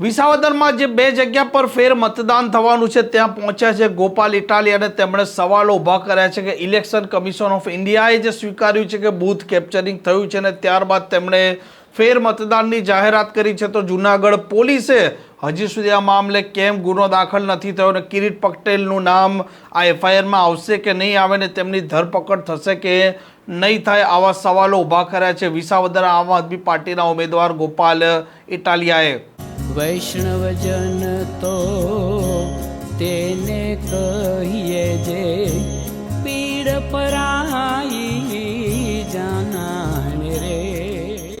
વિસાવદરમાં જે બે જગ્યા પર ફેર મતદાન થવાનું છે, ત્યાં પહોંચ્યા છે ગોપાલ ઇટાલી અને તેમણે સવાલો ઊભા કર્યા છે કે ઇલેક્શન કમિશન ઓફ ઇન્ડિયાએ જે સ્વીકાર્યું છે કે બૂથ કેપ્ચરિંગ થયું છે અને ત્યારબાદ તેમણે ફેર મતદાનની જાહેરાત કરી છે, તો જુનાગઢ પોલીસે હજી સુધી આ મામલે કેમ ગુનો દાખલ નથી થયો અને કિરીટ પટેલનું નામ આ એફઆઈઆરમાં આવશે કે નહીં આવે ને તેમની ધરપકડ થશે કે નહીં થાય આવા સવાલો ઊભા કર્યા છે. વિસાવદર આમ આદમી પાર્ટીના ઉમેદવાર ગોપાલ ઇટાલિયાએ વૈષ્ણવજન તો તેને કહીએ જે પીડ પરાઈ જાનાને રે.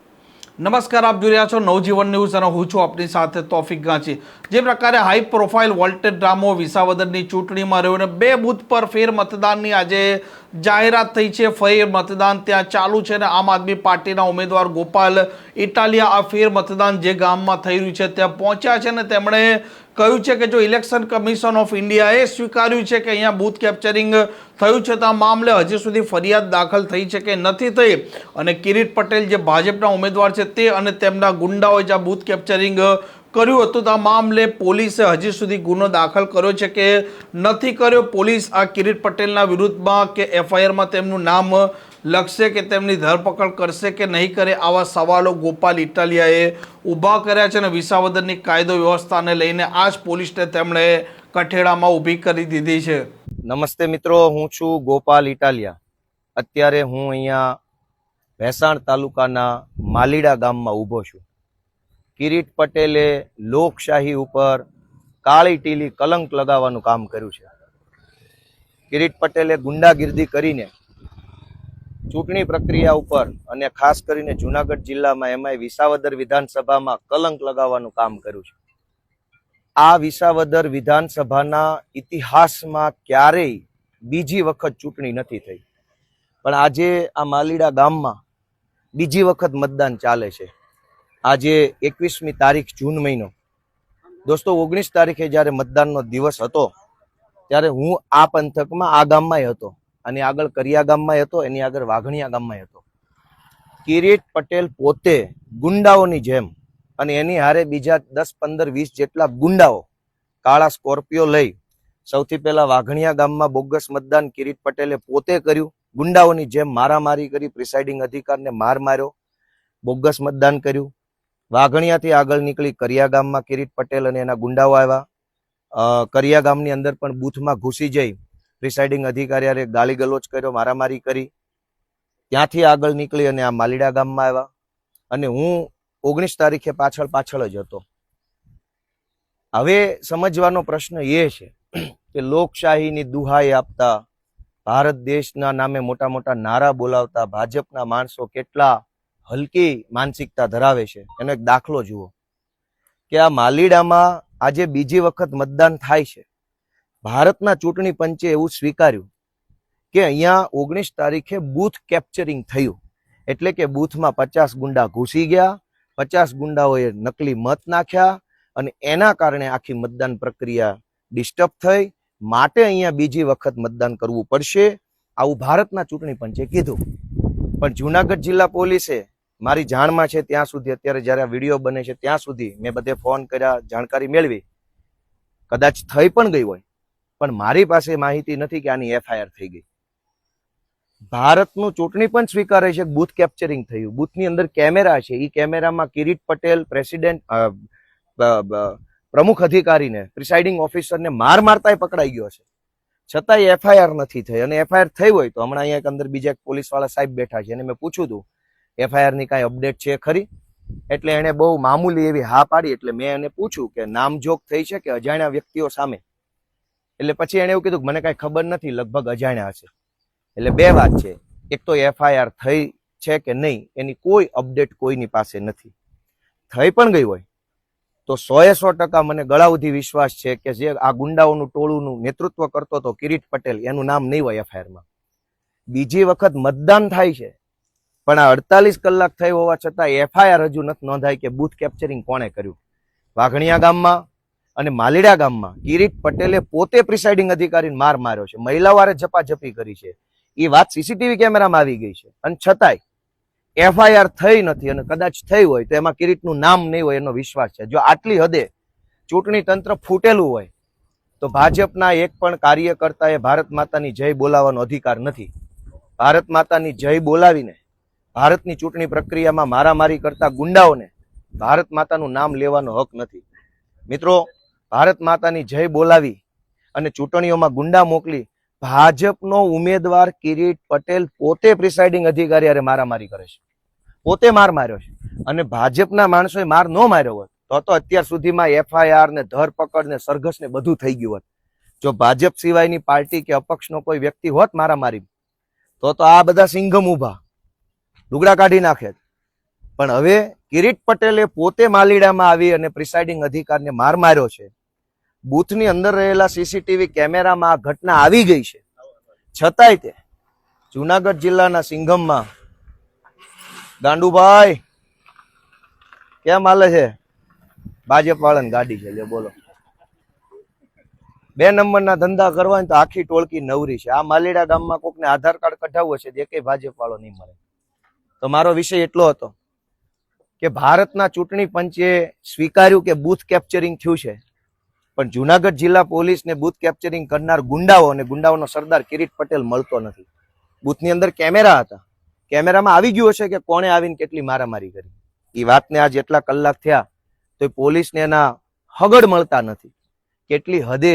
નમસ્કાર, આપ જોઈ રહ્યા છો નવજીવન ન્યૂઝ અને હું છું આપની સાથે તોફિક ગાંચી. જે પ્રકારે હાઈ પ્રોફાઇલ વોલ્ટેજ ડ્રામો વિસાવદરની ચૂંટણીમાં રહ્યો અને બે બૂથ પર ફેર મતદાનની આજે જાહેરાત થઈ છે. ફેર મતદાન ત્યાં ચાલુ છે અને આમ આદમી પાર્ટીના ઉમેદવાર ગોપાલ ઇટાલિયા આ ફેર મતદાન જે ગામમાં થઈ રહ્યું છે ત્યાં પહોંચ્યા છે અને તેમણે કહ્યું છે કે જો ઇલેક્શન કમિશન ઓફ ઇન્ડિયાએ સ્વીકાર્યું છે કે અહીંયા બૂથ કેપ્ચરિંગ થયું છે તો આ મામલે હજી સુધી ફરિયાદ દાખલ થઈ છે કે નથી થઈ. અને કિરીટ પટેલ જે ભાજપના ઉમેદવાર છે તે અને તેમના ગુંડાઓએ જે બૂથ કેપ્ચરિંગ કર્યું હતું. તો આ મામલે પોલીસે હજી સુધી ગુનો દાખલ કર્યો છે કે નથી કર્યો. પોલીસ આ કિરીટ પટેલના વિરુદ્ધમાં કે એફઆઈઆરમાં તેમનું નામ લખશે કે તેમની ધરપકડ કરશે કે નહીં કરે આવા સવાલો ગોપાલ ઇટાલિયાએ ઊભા કર્યા છે અને વિસાવદનની કાયદો વ્યવસ્થાને લઈને આ જ પોલીસને તેમણે કઠેડામાં ઊભી કરી દીધી છે. નમસ્તે મિત્રો, હું છું ગોપાલ ઇટાલિયા. અત્યારે હું અહીંયા ભેસાણ તાલુકાના માલીડા ગામમાં ઊભો છું. કિરીટ પટેલે લોકશાહી ઉપર કાળી ટીલી કલંક લગાવવાનું કામ કર્યું છે. કિરીટ પટેલે ગુંડાગીર્દી કરીને ચૂંટણી પ્રક્રિયા ઉપર અને ખાસ કરીને જુનાગઢ જિલ્લામાં એમાંય વિસાવદર વિધાનસભામાં કલંક લગાવવાનું કામ કર્યું છે. આ વિસાવદર વિધાનસભાના ઇતિહાસમાં ક્યારેય બીજી વખત ચૂંટણી નથી થઈ. પણ આજે આ માલીડા ગામમાં બીજી વખત મતદાન ચાલે છે. આજે એકવીસમી તારીખ જૂન મહિનો. દોસ્તો, ઓગણીસ તારીખે જ્યારે મતદાનનો દિવસ હતો, ત્યારે હું આ પંથકમાં આ ગામમાંય હતો અને આગળ કરિયા ગામમાંય હતો, એની આગળ વાઘણિયા ગામમાંય હતો. કિરીટ પટેલ પોતે ગુંડાઓની જેમ અને એની હારે બીજા દસ પંદર વીસ જેટલા ગુંડાઓ કાળા સ્કોર્પિયો લઈ સૌથી પહેલા વાઘણિયા ગામમાં બોગસ મતદાન કિરીટ પટેલે પોતે કર્યું. ગુંડાઓની જેમ મારામારી કરી, પ્રિસાઇડિંગ અધિકારને માર માર્યો, બોગસ મતદાન કર્યું. વાઘણિયાથી આગળ નીકળી કરિયા ગામમાં કિરીટ પટેલ અને એના ગુંડાઓ આવ્યા. કરિયા ગામની અંદર પણ બૂથમાં ઘૂસી જઈ પ્રિસાઇડિંગ અધિકારીએ ગાલી ગલોચ કર્યો, મારામારી કરી. ત્યાંથી આગળ નીકળી અને આ માલીડા ગામમાં આવ્યા. અને હું ઓગણીસ તારીખે પાછળ પાછળ જ હતો. હવે સમજવાનો પ્રશ્ન એ છે કે લોકશાહીની દુહાઈ આપતા ભારત દેશના નામે મોટા મોટા નારા બોલાવતા ભાજપના માણસો કેટલા હલકી માનસિકતા ધરાવે છે. એનો એક દાખલો જુઓ. કે આ માલીડામાં આજે બીજી વખત મતદાન થાય છે. ભારતના ચૂંટણી પંચે એવું સ્વીકાર્યું કે અહીંયા ઓગણીસ તારીખે બૂથ કેપ્ચરિંગ થયું. એટલે કે બૂથમાં પચાસ ગુંડા ઘૂસી ગયા, પચાસ ગુંડાઓએ નકલી મત નાખ્યા અને એના કારણે આખી મતદાન પ્રક્રિયા ડિસ્ટર્બ થઈ. માટે અહીંયા બીજી વખત મતદાન કરવું પડશે. આવું ભારતના ચૂંટણી પંચે કીધું. પણ જુનાગઢ જિલ્લા પોલીસે મારી જાણમાં છે ત્યાં સુધી અત્યારે જ્યારે વીડિયો બને છે ત્યાં સુધી મેં બધે ફોન કર્યા, જાણકારી મેળવી. કદાચ થઈ પણ ગઈ હોય. પણ મારી પાસે માહિતી નથી કે આની એફઆઈઆર થઈ ગઈ. ભારતનું ચૂંટણી પણ સ્વીકારે છે, બૂથ કેપ્ચરિંગ થયું. બૂથની અંદર કેમેરા છે. એ કેમેરામાં કિરીટ પટેલ, પ્રેસિડેન્ટ પ્રમુખ અધિકારીને, પ્રિસાઇડિંગ ઓફિસરને માર મારતાય પકડાઈ ગયો છે. છતાંય એફઆઈઆર નથી થઈ. અને એફઆઈઆર થઈ હોય તો હમણાં અહીંયા એક અંદર બીજા પોલીસવાળા સાહેબ બેઠા છે. અને મેં પૂછ્યું હતું એફઆઈઆરની કાંઈ અપડેટ છે ખરી? એટલે એણે બહુ મામૂલી એવી હા પાડી, એટલે મેં એને પૂછ્યું કે નામજોગ થઈ છે કે અજાણ્યા વ્યક્તિઓ સામે? એટલે પછી એણે એવું કીધું કે મને કાંઈ ખબર નથી, લગભગ અજાણ્યા હશે. એટલે બે વાત છે. એક તો એફઆઈઆર થઈ છે કે નહીં, એની કોઈ અપડેટ કોઈની પાસે નથી. થઈ પણ ગઈ હોય. તો સોએ સો ટકા મને ગળાઉધી વિશ્વાસ છે કે જે આ ગુંડાઓનું ટોળુંનું નેતૃત્વ કરતો હતો કિરીટ પટેલ, એનું નામ નહીં હોય એફઆઈઆરમાં બીજી વખત મતદાન થાય છે, પણ આ અડતાલીસ કલાક થઈ હોવા છતાં એફઆઈઆર હજુ નથી નોંધાય કે બૂથ કેપ્ચરિંગ કોણે કર્યું. વાઘણિયા ગામમાં અને માલીડા ગામમાં કિરીટ પટેલે પોતે પ્રિસાઇડિંગ અધિકારીને માર માર્યો છે. મહિલાઓ હારે ઝપાઝપી કરી છે. એ વાત સીસીટીવી કેમેરામાં આવી ગઈ છે. અને છતાંય એફઆઈઆર થઈ નથી અને કદાચ થઈ હોય તો એમાં કિરીટનું નામ નહીં હોય એનો વિશ્વાસ છે. જો આટલી હદે ચૂંટણી તંત્ર ફૂટેલું હોય, તો ભાજપના એક પણ કાર્યકર્તાએ ભારત માતાની જય બોલાવવાનો અધિકાર નથી. ભારત માતાની જય બોલાવીને ભારતની ચૂંટણી પ્રક્રિયામાં મારામારી કરતા ગુંડાઓને ભારત માતાનું નામ લેવાનો હક નથી. મિત્રો, ભારત માતાની જય બોલાવી અને ચૂંટણીઓમાં ગુંડા મોકલી ભાજપનો ઉમેદવાર કિરીટ પટેલ પોતે પ્રિસાઇડિંગ અધિકારી અરે મારામારી કરે છે. પોતે માર માર્યો છે. અને ભાજપના માણસોએ માર ન માર્યો હોત, તો તો અત્યાર સુધીમાં એફઆઈઆર ને ધરપકડ ને સરઘસ ને બધું થઈ ગયું હોત. જો ભાજપ સિવાયની પાર્ટી કે અપક્ષનો કોઈ વ્યક્તિ હોત મારામારી, તો તો આ બધા સિંઘમ ઊભા લુગડા કાઢી નાખે પણ હવે કિરીટ પટેલે પોતે માલીડામાં આવી અને પ્રિસાઇડિંગ અધિકારને માર માર્યો છે. બૂથની અંદર રહેલા સીસીટીવી કેમેરામાં આ ઘટના આવી ગઈ છે. છતાંય તે જુનાગઢ જિલ્લાના સિંઘમમાં ગાંડુભાઈ, કેમ હાલે છે? ભાજપ વાળાની ગાડી છે લે બોલો. બે નંબરના ધંધા કરવા તો આખી ટોળકી નવરી છે. આ માલીડા ગામમાં કોકને આધાર કાર્ડ કઢાવવું છે, જે કઈ ભાજપ વાળો નહીં મળે. તો મારો વિષય એટલો હતો કે ભારતના ચૂંટણી પંચે સ્વીકાર્યું કે બૂથ કેપ્ચરિંગ થયું છે. પણ જુનાગઢ જિલ્લા પોલીસને બૂથ કેપ્ચરિંગ કરનાર ગુંડાઓ અને ગુંડાઓનો સરદાર કિરીટ પટેલ મળતો નથી. બૂથની અંદર કેમેરા હતા. કેમેરામાં આવી ગયું હશે કે કોણે આવીને કેટલી મારામારી કરી. એ વાતને આજ એટલા કલાક થયા તો એ પોલીસને એના હગડ મળતા નથી. કેટલી હદે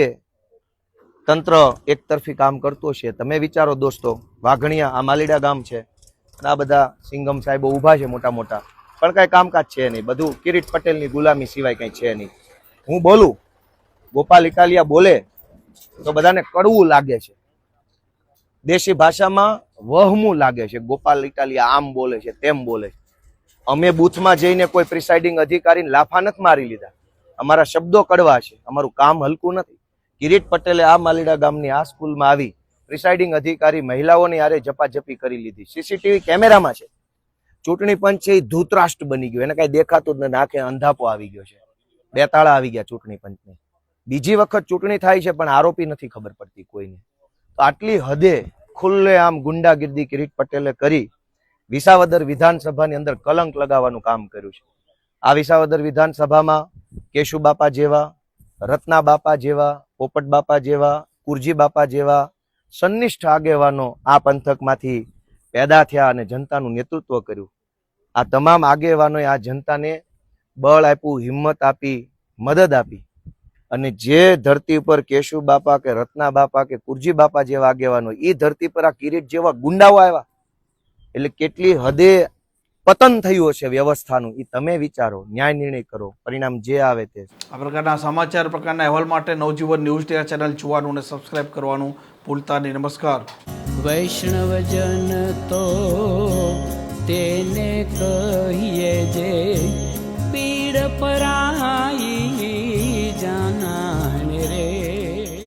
તંત્ર એકતરફી કામ કરતું છે. તમે વિચારો દોસ્તો, વાઘણિયા, આ માલીડા ગામ છે. આ બધા સિંગમ સાહેબો ઊભા છે મોટા મોટા પણ કાંઈ કામકાજ છે નહીં. બધું કિરીટ પટેલની ગુલામી સિવાય કંઈ છે નહીં. હું બોલું ગોપાલ ઇટાલિયા બોલે તો બધાને કડવું લાગે છે. દેશી ભાષામાં વહમું લાગે છે. ગોપાલ ઇટાલિયા આમ બોલે છે, તેમ બોલે છે. અમે બૂથમાં જઈને કોઈ પ્રિસાઇડિંગ અધિકારીને લાફા નથી મારી લીધા. અમારા શબ્દો કડવા છે. અમારું કામ હલકું નથી. કિરીટ પટેલે આ માલીડા ગામની આ સ્કૂલમાં આવી પ્રિસાઇડિંગ અધિકારી મહિલાઓની આરે જપાજપી કરી લીધી. સીસીટીવી કેમેરામાં છે. ચૂંટણી પંચ એ ધૂતરાષ્ટ્ર બની ગયું. એને કાંઈ દેખાતું જ નથી. આંખે અંધાપો આવી ગયો છે. બે તાળા આવી ગયા ચૂંટણી પંચને. બીજી વખત ચૂંટણી થાય છે, પણ આરોપી નથી ખબર પડતી કોઈને. તો આટલી હદે ખુલ્લે આમ ગુંડાગીર્દી કિરીટ પટેલે કરી વિસાવદર વિધાનસભાની અંદર કલંક લગાવવાનું કામ કર્યું છે. આ વિસાવદર વિધાનસભામાં કેશુ બાપા જેવા, રત્ના બાપા જેવા, પોપટ બાપા જેવા, કુરજી બાપા જેવા સંનિષ્ઠ આગેવાનો આ પંથકમાંથી પેદા થયા અને જનતાનું નેતૃત્વ કર્યું. આ તમામ આગેવાનોએ આ જનતાને બળ આપ્યું, હિંમત આપી, મદદ આપી. અને જે ધરતી ઉપર કેશુ બાપા કે રત્ના બાપા કે કુરજી બાપા જેવા આગેવાનો એ ધરતી પર આ કિરીટ જેવા ગુંડાઓ આવ્યા. એટલે કેટલી હદે પતન થયું હશે વ્યવસ્થાનું એ તમે વિચારો ન્યાય નિર્ણય કરો પરિણામ જે આવે તે. આ પ્રકારના સમાચાર પ્રકારના અહેવાલ માટે નવજીવન ન્યૂઝ ચેનલ જોવાનું અને સબસ્ક્રાઇબ કરવાનું ભૂલતા નહીં. નમસ્કાર. વૈષ્ણવજન તો તેને કહીએ જે પીડ પર